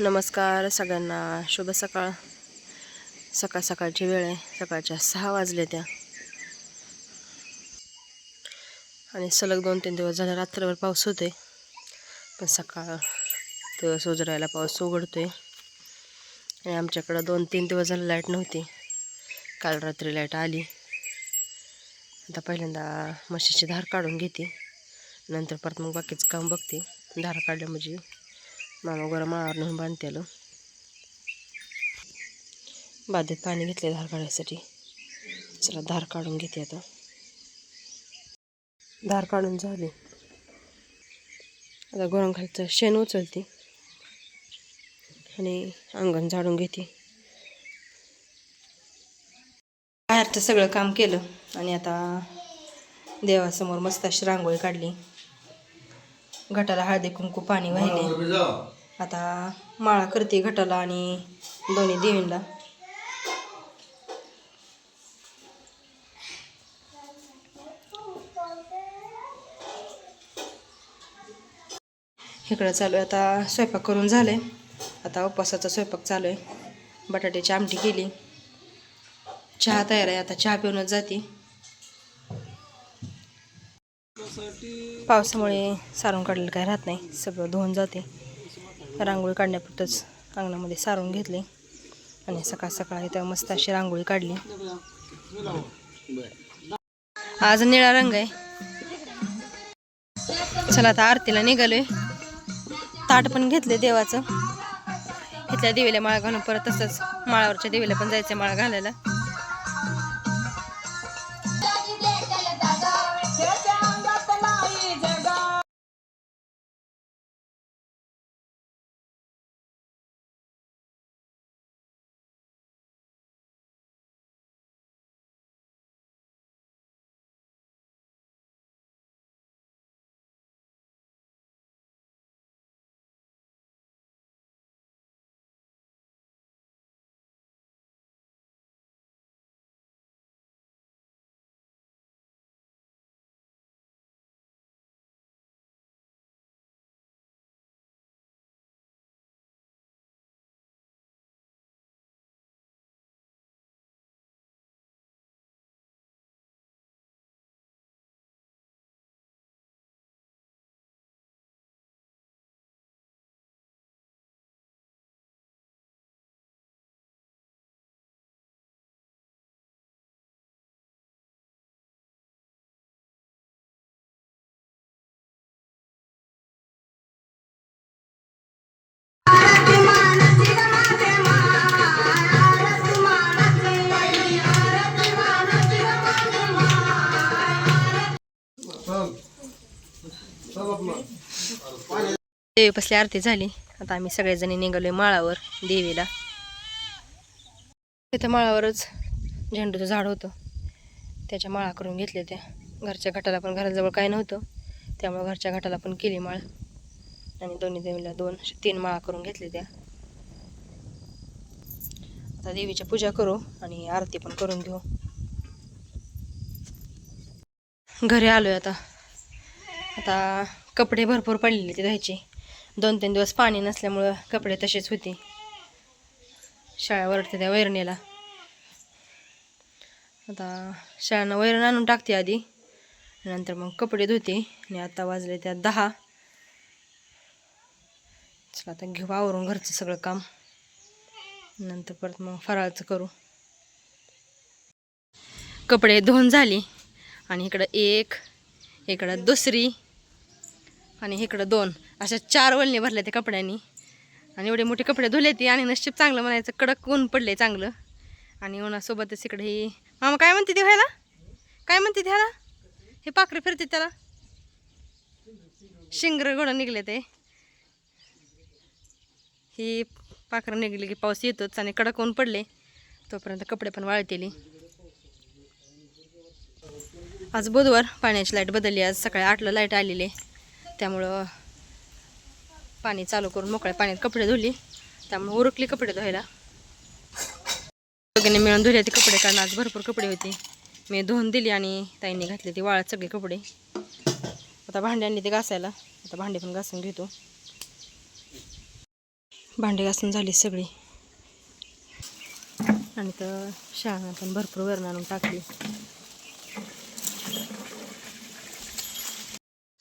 नमस्कार सगळ्यांना. शुभ सकाळ. सकाळ सकाळची वेळ आहे. सकाळच्या सहा वाजले त्या. आणि सलग दोन तीन दिवस झाले रात्रभर पाऊस होते पण सकाळ दिवस उजरायला पाऊस उघडतोय. आणि आमच्याकडं दोन तीन दिवस झाले लाइट नव्हती. काल रात्री लाइट आली. आता पहिल्यांदा म्हशीची धार काढून घेते. नंतर परत मग बाकीचं काम बघते. धार काढल्या म्हणजे मामा गरम माळावर नेऊन बांधते आलं बाधेत पाणी घेतले धार काढायसाठी. चला धार काढून घेते आता. धार काढून झाली. आता गोरांखालचं शेण उचलते. आणि अंगण झाडून घेते. बाहेरचं सगळं काम केलं आणि आता देवासमोर मस्त अशी रांगोळी काढली. घटाला हळदी कुंकू पाणी वाहिले आता माळा करते घटाला आणि दोन्ही देवींना इकडं चालू आहे. आता स्वयंपाक करून झाले आता उपवासाचा स्वयंपाक चालू आहे. बटाट्याची आमटी केली. चहा तयार आहे. आता चहा पिऊनच जाते. पावसामुळे सारून काढलेलं काय राहत नाही. सगळं धुवून जाते. रांगोळी काढण्यापुरतंच अंगणामध्ये सारून घेतले. आणि सकाळ सकाळ इथं मस्त अशी रांगोळी काढली. आज निळा रंग आहे. चला आता आरतीला निघालोय. ताट पण घेतले देवाचं. इथल्या देवीला माळ घालून परत तसंच माळावरच्या देवीला पण जायचं माळ घालायला. देवी पसली आरती झाली. आता आम्ही सगळेजणी निघालोय माळावर देवीला. तिथं माळावरच झेंडूचं झाड होतं. त्याच्या माळा करून घेतल्या त्या. घरच्या घाटाला पण घराजवळ काय नव्हतं. त्यामुळे घरच्या घाटाला पण केली माळ. आणि दोन्ही देवीला दोन तीन माळा करून घेतल्या त्या. आता देवीची पूजा करू आणि आरती पण करून घेऊ घरी आलोय आता. आता कपडे भरपूर पडलेले ते धुवायचे. दोन तीन दिवस पाणी नसल्यामुळं कपडे तसेच होते. शाळा वरडते त्या वैरणीला. आता शाळांना वैरण आणून टाकते आधी. नंतर मग कपडे धुते आणि आता वाजले त्या दहा. चला आता घेऊ आवरून घरचं सगळं काम. नंतर परत मग फराळचं करू. कपडे धुवून झाली. आणि इकडं एक इकडं दुसरी. आणि इकडं दोन. अशा चार वळणी भरल्या त्या कपड्यांनी. आणि एवढे मोठे कपडे धुले ते आणि नशीब चांगलं म्हणायचं कडक ऊन पडले चांगलं. आणि उन्हासोबतच इकडे ही मामा काय म्हणते ते व्हायला? काय म्हणते ह्याला? हे पाखरं फिरते त्याला. शिंगर घोडं निघले ते. ही पाखरं निघली की पाऊस येतोच आणि कडक ऊन पडले तोपर्यंत कपडे पण वाळतेली. आज बुधवार पाण्याची लाइट बदलली. आज सकाळी आठला लाइट आलेली. आहे. त्यामुळं पाणी चालू करून मोकळ्या पाण्यात कपडे धुली. त्यामुळे उरकली कपडे धुवायला. दोघींनी मिळून धुले ते कपडे कारण आज भरपूर कपडे होते. मी धुवून दिली आणि ताईंनी घातले ते वाळत सगळे कपडे. आता भांड्यांनी ते घासायला. आता भांडे पण घासून घेतो. भांडे घासून झाली सगळी. आणि तर शाळा पण भरपूर वरण आणून टाकली.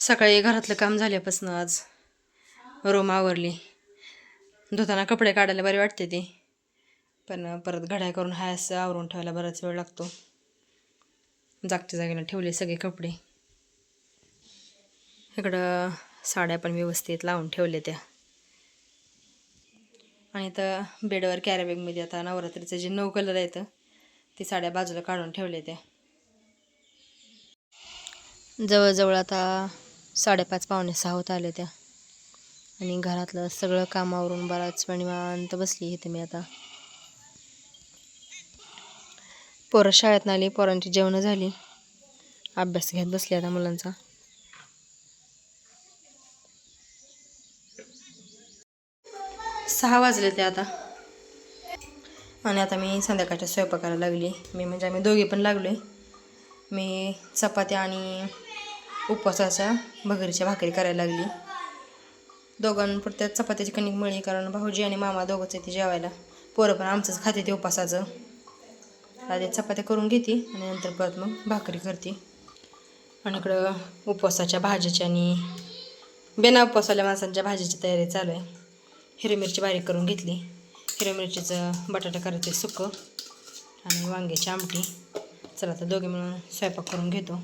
सकाळी घरातलं काम झाल्यापासून आज रूम आवरली. धुताना कपडे काढायला बरे वाटते ते. पण परत घड्या करून हाय असं आवरून ठेवायला बराच वेळ लागतो. जागच्या जागेला ठेवले सगळे कपडे. इकडं साड्या पण व्यवस्थित लावून ठेवले त्या. आणि तर बेडवर कॅरेबॅगमध्ये आता नवरात्रीचे जे नऊ कलर आहेत ते साड्या बाजूला काढून ठेवले त्या. जवळजवळ आता साडेपाच पावणे सहा होत आले त्या. आणि घरातलं सगळं कामावरून बराच वेळ निवांत बसली इथे मी आता. पोरं शाळेत आली पोरांची जेवणं झाली. अभ्यास घेत बसली आता मुलांचा. सहा वाजले ते आता. आणि आता मी संध्याकाळच्या स्वयंपाकाला लागली. मी म्हणजे आम्ही दोघे पण लागलो मी चपात्या आणि उपवासाच्या भगरीच्या भाकरी करायला लागली. दोघांपुरत्या चपात्याची कणिक मिळली कारण भाऊजी आणि मामा दोघंच येते जेवायला. पोरं पण आमचंच खाते ते उपासाचं आधी चपात्या करून घेते आणि नंतर परत मग भाकरी करते. आणि इकडं उपवासाच्या भाजीची आणि बिना उपवासाल्या माणसांच्या भाजीची तयारी चालू आहे. हिरवी मिरची बारीक करून घेतली. हिरवी मिरचीचं बटाटा करायचे सुकं आणि वांग्याची आमटी. चला आता दोघे मिळून स्वयंपाक करून घेतो.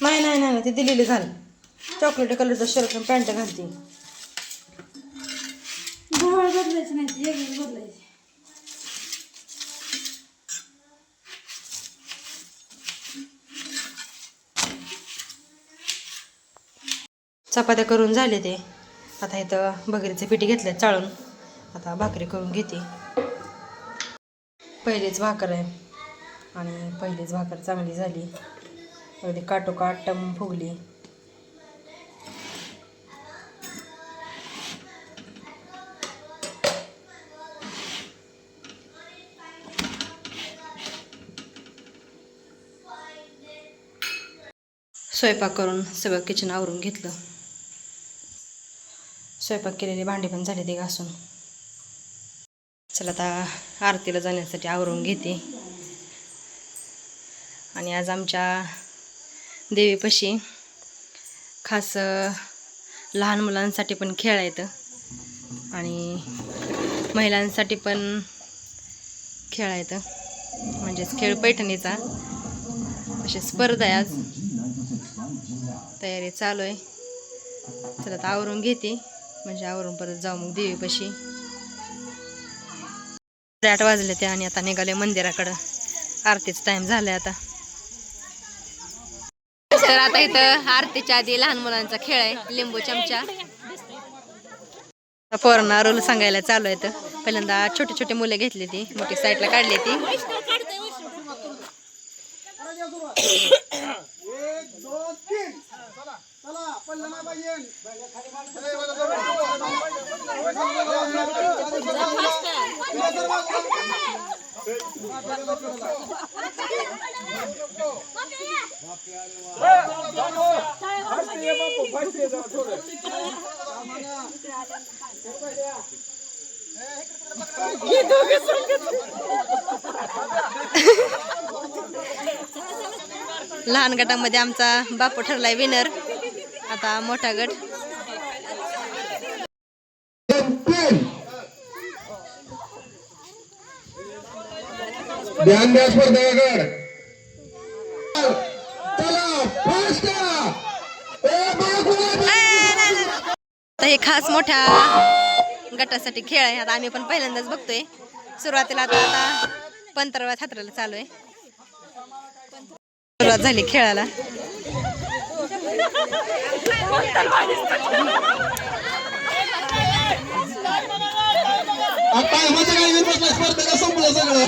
नाही नाही नाही ते दिलेली घाल. चॉकलेटी कलरचा शर्ट पॅन्ट घालते. बदलायचं नाही ते एक बदलायचे. चपात्या करून झाले ते. आता इथं भगरीचे पिठी घेतले चाळून. आता भाकरी करून घेते. पहिलीच भाकर आहे. आणि पहिलीच भाकर चांगली झाली. अगदी काटोकाट टम फुगली. स्वयंपाक करून सगळं किचन आवरून घेतलं. स्वयंपाक केलेली भांडी पण झाली ते घासून. चला आता आरतीला जाण्यासाठी आवरून घेते. आणि आज आमच्या देवीपाशी खास लहान मुलांसाठी पण खेळ आहेत. आणि महिलांसाठी पण खेळ आहेत. म्हणजेच खेळ पैठणीचा. अशी स्पर्धा आहे आज. तयारी चालू आहे. चला आता आवरून घेते. म्हणजे आवरून परत जाऊ मग देवीपाशी. आठ वाजले ते आणि आता निघाले मंदिराकडं. आरतीचा टाईम झालाय आता. तर आता इथं आरतीच्या आधी लहान मुलांचा खेळ आहे लिंबू चमचा. पोरांना रोल सांगायला चालू आहे पहिल्यांदा छोटे छोटे मुले घेतली ती मोठी साईडला काढली ती. लहान गटामध्ये आमचा बापू ठरलाय विनर आता मोठा गट. ध्यान द्या आता हे खास मोठ्या गटासाठी खेळ आहे. आता आम्ही पण पहिल्यांदाच बघतोय. सुरुवातीला आता आता पंधराव्या छात्राला चालू आहे. सुरुवात झाली खेळाला. आता माझ्या काय येऊन बसला स्पर्धेला संपलं सगळं.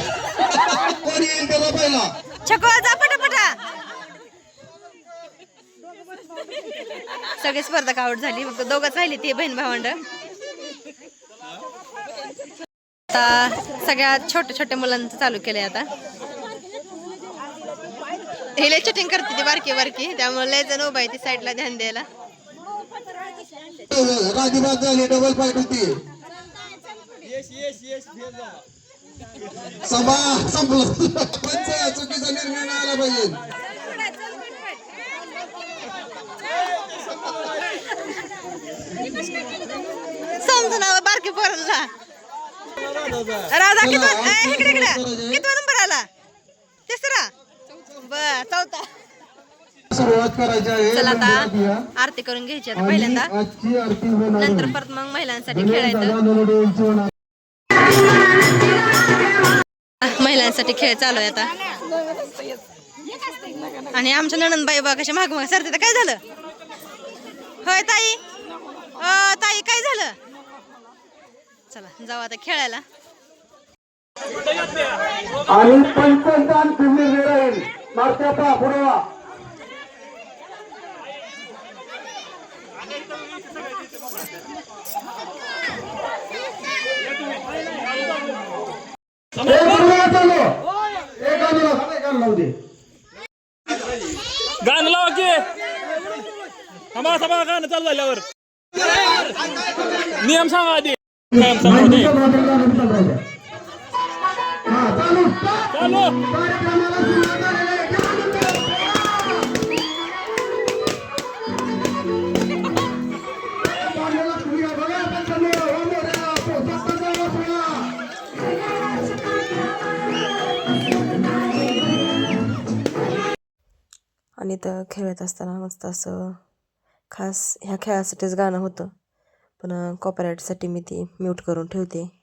कोणी येईल त्याला पहिला? छको जा पटापटा. सगळे स्पर्धक आउट झाली. फक्त दोघंच राहिली ते बहीण भावंड. आता सगळ्या छोट्या छोट्या मुलांचं चालू केलंय आता. हे लय चटिंग करते ती बारकी बारकी. त्यामुळे लय जण उभा आहे ती साईडला ध्यान द्यायला. डबल होती. सभा संपलं. पंच चुकीचा निर्णय आला पाहिजे. समजून आलं बारकी पोरांना राधा किती इकडे इकडे. किती नंबर आला? तिसरा? बर चौथा. सुरुवात करायची आहे. चला. आता आरती करून घ्यायची आता पहिल्यांदा. आजची आरती होणार नंतर. परत मग महिलांसाठी खेळायचं. महिलांसाठी खेळ चालू आहे आता. आणि आमच्या नणंदबाई बा कशा माग माग सरते. तर काय झालं? होय ताई? अ, ताई काय झालं? चला जाऊ आता खेळायला. आणि पंचदान तुम्ही मिळेल. राहील पुरवा Thank you. गाणं लावा की. थांबा थांबा गाणं चालू झाल्यावर. नियम सांगा आधी. नियम सांगा चालू. आणि तर खेळत असताना मस्त असं खास ह्या खेळासाठीच गाणं होतं. पण कॉपराईटसाठी मी ती म्यूट करून ठेवते.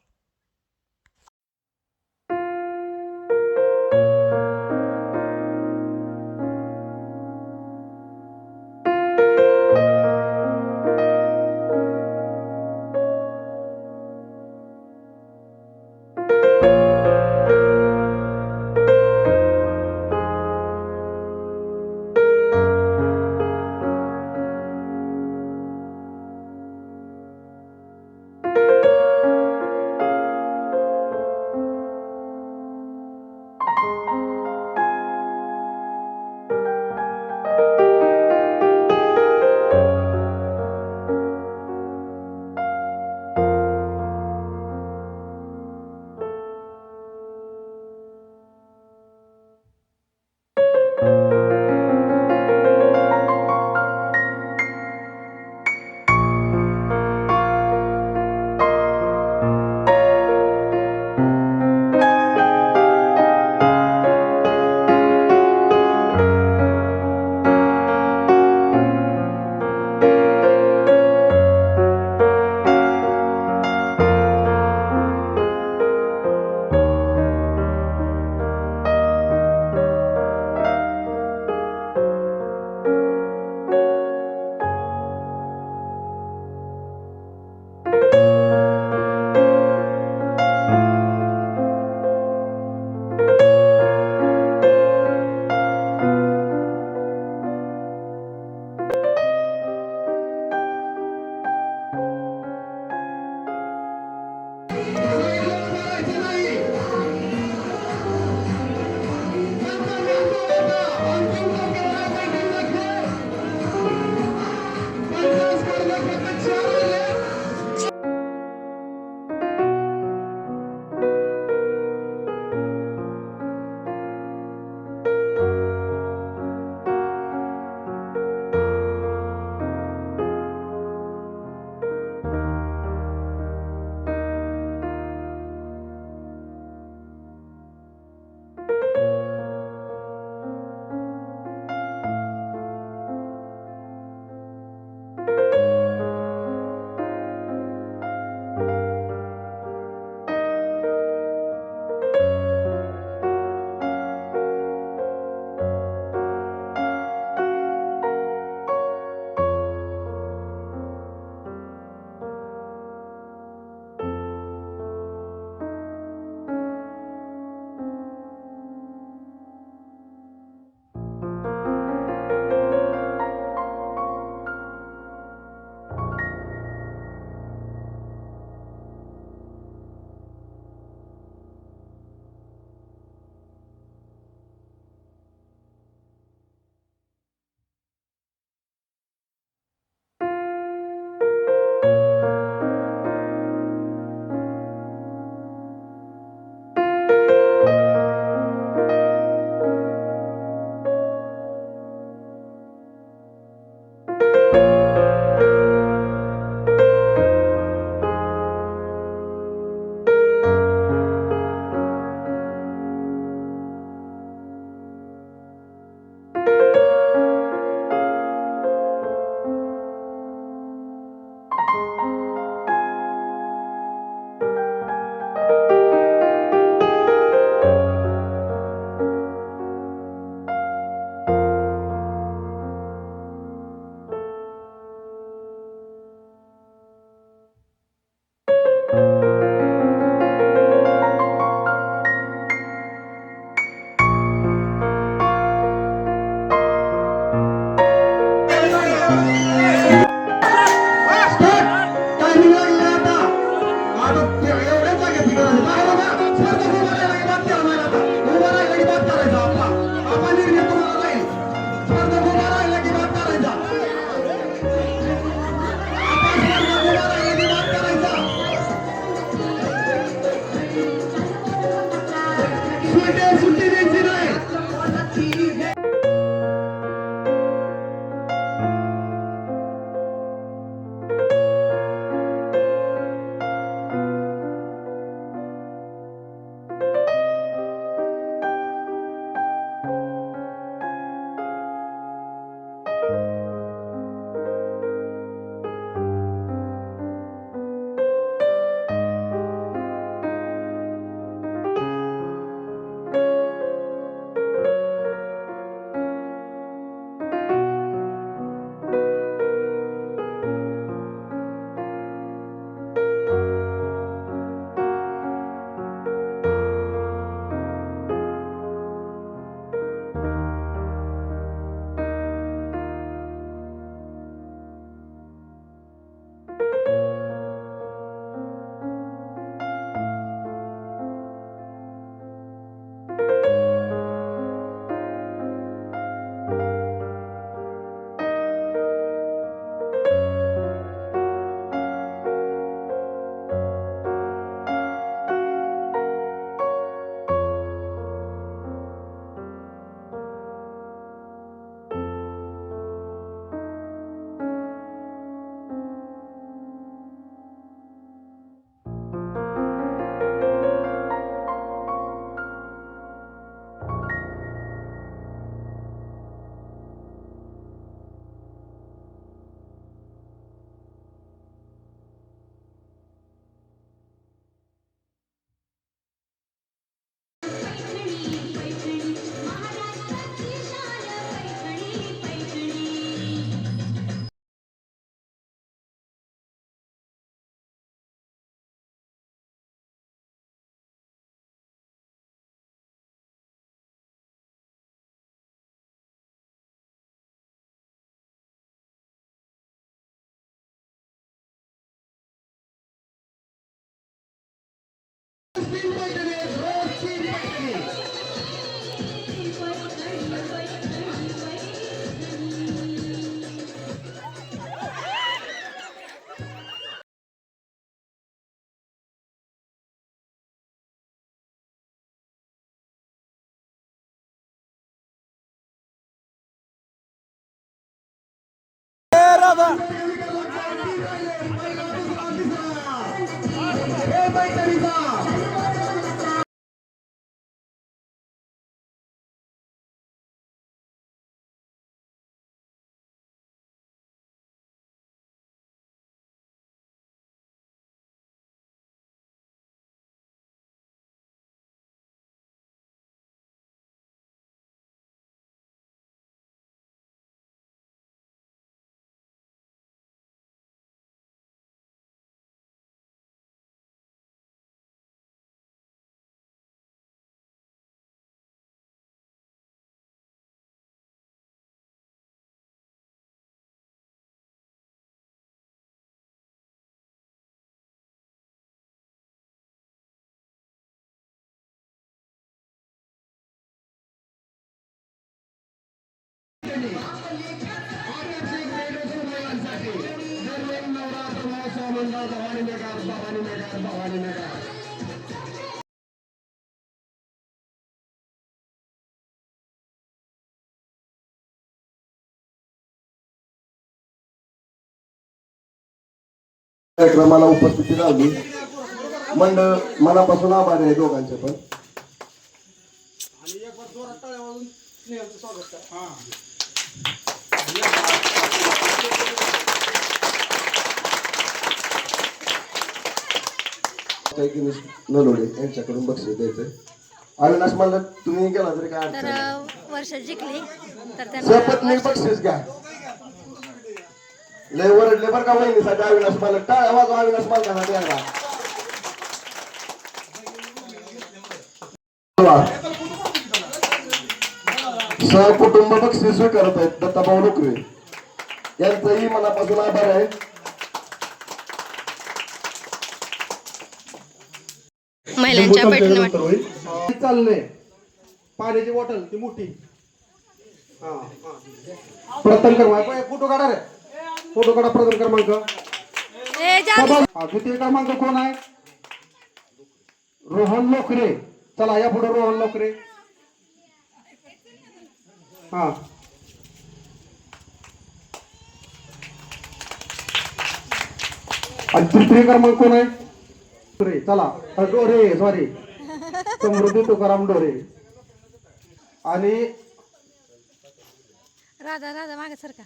तीन भवानी भवानी भवानी कार्यक्रमाला उपस्थिती लावली मंडळ मनापासून आभार आहे दोघांचे पण. नलोडे यांच्याकडून बक्षीस द्यायचंय. अविनाश म्हणलं तुम्ही गेला तरी काय तर वर्ष जिंकली तर त्यांना बक्षीस घ्या. लय वरडले बरं का वहिनीसाठी अविनाश मला टाळ्या वाजवा अविनाश मालकासाठी द्यायला सहकुटुंब बक्षीस स्वीकारत आहेत दत्ताभाऊ नोकरे यांचंही मनापासून आभार आहे. महिलांच्या चाललंय. पाण्याची बॉटल ती मोठी. प्रथम क्रमांक. फोटो काढा रे. फोटो काढा प्रथम क्रमांक. द्वितीय क्रमांक कोण आहे? रोहन लोकरे. चला या पुढे रोहन लोकरे. हा. आणि तृतीय क्रमांक कोण आहे? चला. डोरे सॉरी समृद्धी तुकाराम डोरे. आणि राधा राधा मागे सरका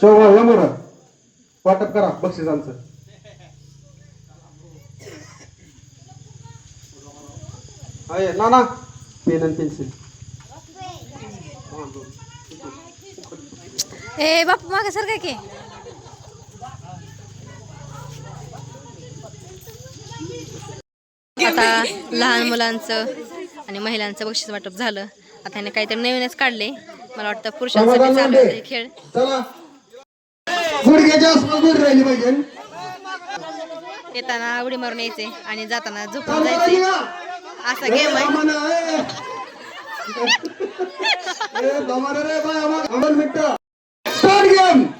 शोभा वाटप करा बक्षिसांचं. आहे ना ना पेन आणि पेन्सिल. ए बापू मागे सरका की? आता लहान मुलांचं आणि महिलांचं बक्षीस वाटप झालं. आता ह्याने काहीतरी नवीनच काढले. मला वाटतं पुरुषांसाठी चालू आहे खेळ. येताना उडी मारून यायचे आणि जाताना झोपून जायचे? असा गेम आहे.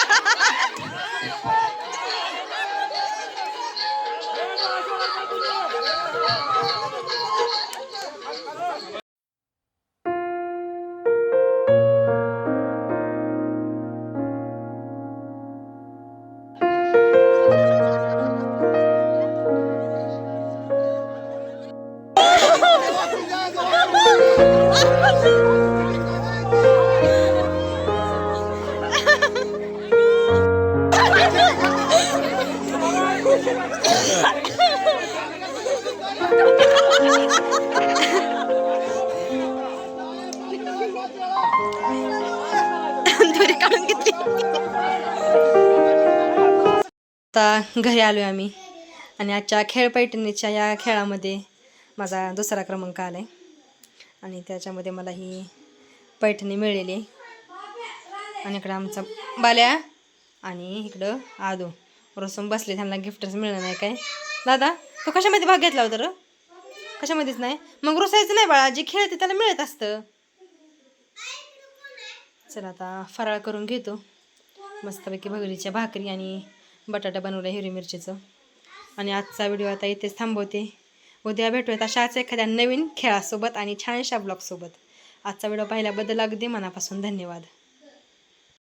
काढून घेतली आता घरी आलोय आम्ही. आणि आजच्या खेळ पैठणीच्या या खेळामध्ये माझा दुसरा क्रमांक आला आहे आणि त्याच्यामध्ये मला ही पैठणी मिळेली आणि इकडं आमचा बाल्या आणि इकडं आदू. रसून बसले त्यांना गिफ्टच मिळणार नाही काय. दादा तू कशामध्ये भाग घेतला होता र? कशामध्येच नाही. मग रुसायचं नाही बाळा जे खेळते त्याला मिळत असतं. चला आता फराळ करून घेतो. मस्तपैकी भगरीच्या भाकरी आणि बटाटा बनवला हिरवी मिरचीचं. आणि आजचा व्हिडिओ आता इथेच थांबवते. उद्या भेटूयात अशाच एखाद्या नवीन खेळासोबत आणि छानशा ब्लॉगसोबत आजचा व्हिडिओ पाहिल्याबद्दल अगदी मनापासून धन्यवाद.